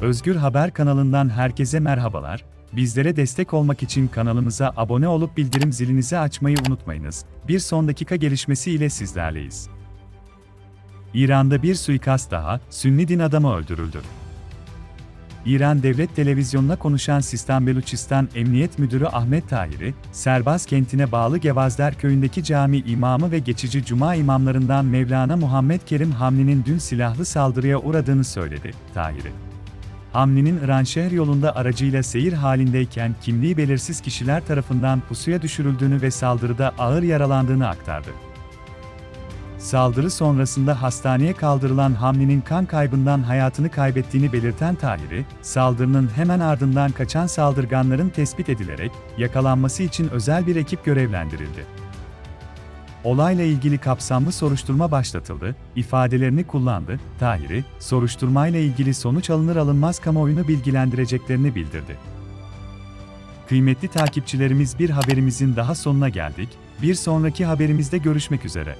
Özgür Haber kanalından herkese merhabalar. Bizlere destek olmak için kanalımıza abone olup bildirim zilinizi açmayı unutmayınız. Bir son dakika gelişmesi ile sizlerleyiz. İran'da bir suikast daha, Sünni din adamı öldürüldü. İran Devlet Televizyonu'na konuşan Sistan Beluçistan Emniyet Müdürü Ahmet Tahiri, Serbaz kentine bağlı Gevazder köyündeki cami imamı ve geçici cuma imamlarından Mevlana Muhammed Kerim Hamli'nin dün silahlı saldırıya uğradığını söyledi. Tahiri, Hamli'nin İran şehir yolunda aracıyla seyir halindeyken kimliği belirsiz kişiler tarafından pusuya düşürüldüğünü ve saldırıda ağır yaralandığını aktardı. Saldırı sonrasında hastaneye kaldırılan Hamli'nin kan kaybından hayatını kaybettiğini belirten Tahiri, saldırının hemen ardından kaçan saldırganların tespit edilerek yakalanması için özel bir ekip görevlendirildi. Olayla ilgili kapsamlı soruşturma başlatıldı, ifadelerini kullandı, Tahiri, soruşturmayla ilgili sonuç alınır alınmaz kamuoyunu bilgilendireceklerini bildirdi. Kıymetli takipçilerimiz bir haberimizin daha sonuna geldik, bir sonraki haberimizde görüşmek üzere.